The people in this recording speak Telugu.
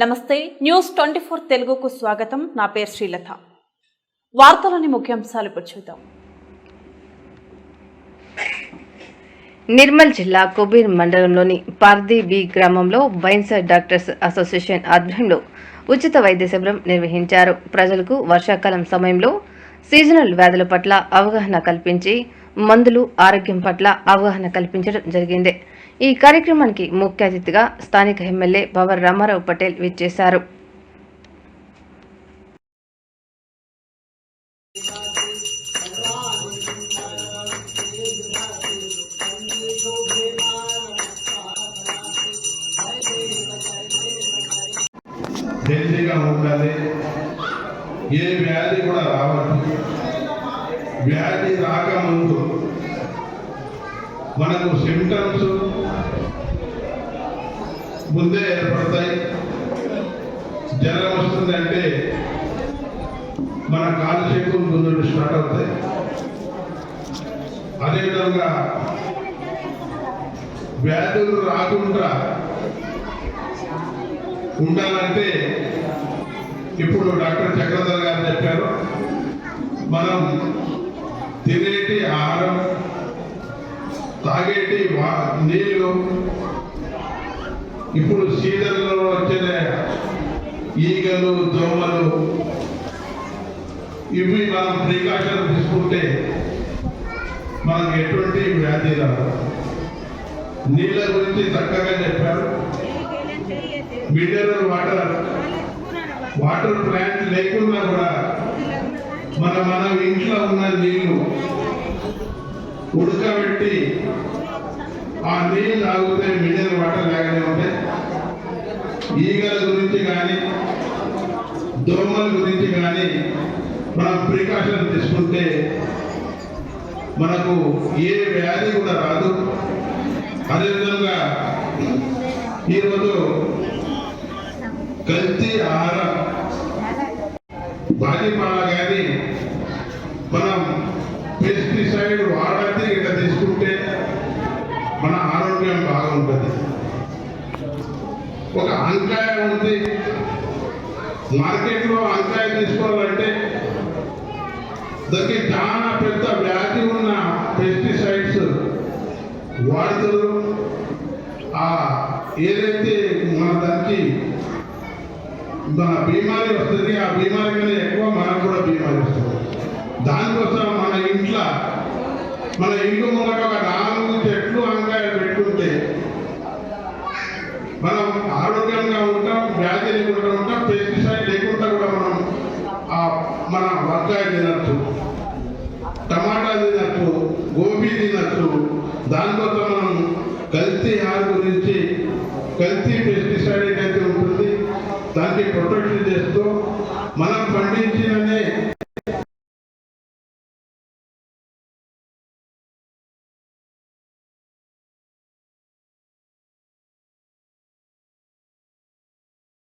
నమస్తే న్యూస్ ట్వంటీ ఫోర్ తెలుగుకు స్వాగతం. నా పేరు శ్రీలత. వార్తలోని ముఖ్యాంశాలు ఇప్పుడు చూద్దాం. నిర్మల్ జిల్లా కుబీర్ మండలంలోని పార్దీ బి గ్రామంలో వైన్సర్ డాక్టర్స్ అసోసియేషన్ ఆధ్వర్యంలో ఉచిత వైద్య శిబిరం నిర్వహించారు. ప్రజలకు వర్షాకాలం సమయంలో సీజనల్ వ్యాధుల పట్ల అవగాహన కల్పించి మందులు ఆరోగ్యం పట్ల అవగాహన కల్పించడం జరిగింది. ఈ కార్యక్రమానికి ముఖ్య అతిథిగా స్థానిక ఎమ్మెల్యే పవర్ రామారావు పటేల్ విచ్చేశారు. హెల్తీగా ఉండాలి. ఏ వ్యాధి కూడా రావద్దు. వ్యాధి రాకముందు మనకు సిమ్టమ్స్ ముందే ఏర్పడతాయి. జ్వరం వస్తుందంటే మన కాలు చేతులు ముందు స్టార్ట్ అవుతాయి. అదేవిధంగా వ్యాధులు రాకుండా ఉండాలంటే ఇప్పుడు డాక్టర్ చక్రధర్ గారు చెప్పారు మనం తినేటి ఆహారం తాగేటి వా నీళ్ళు ఇప్పుడు సీజన్లో వచ్చిన ఈగలు దోమలు. ఇవి మనం ప్రికాషన్ తీసుకుంటే మనకు ఎటువంటి వ్యాధి రాదు. నీళ్ళ గురించి చక్కగా చెప్పారు. మినరల్ వాటర్ వాటర్ ప్లాంట్ లేకుండా కూడా మన మన ఇంట్లో ఉన్న నీళ్ళు ఉడకబెట్టి ఆ నీళ్ళు తాగితే మినరల్ వాటర్ లాగానే ఉంటాయి ఈగల గురించి కానీ దోమల గురించి కానీ మనం ప్రికాషన్ తీసుకుంటే మనకు ఏ వ్యాధి కూడా రాదు. అదేవిధంగా ఈరోజు కల్తీ ఆహారం భాజీపాల కానీ మనం పెస్టిసైడ్ వాడద్ది ఇట్లా తీసుకుంటే మన ఆరోగ్యం బాగుంటుంది. ఒక అంకాయ ఉంది. మార్కెట్లో అంకాయ తీసుకోవాలంటే దానికి చాలా పెద్ద వ్యాధి ఉన్న పెస్టిసైడ్స్ వాడుతారు ఆ ఏదైతే బీమారీ వస్తుంది. ఆ బీమారీ కన్నా ఎక్కువ మనకు కూడా బీమారీ వస్తుంది దానికోసం మన ఇంట్లో మన ఇంటి ముందర ఒక నాలుగు చెట్లు వంకాయలు పెట్టుకుంటే మనం ఆరోగ్యంగా ఉంటాం వ్యాధి లేకుండా ఉంటాం పెస్టిసైడ్ లేకుండా కూడా మనం ఆ మన వంకాయ తినచ్చు టమాటా తినచ్చు గోబీ తినచ్చు. దానికోసం మనం కల్తీ ఆహార గురించి కల్తీ పెస్ట్ மலர்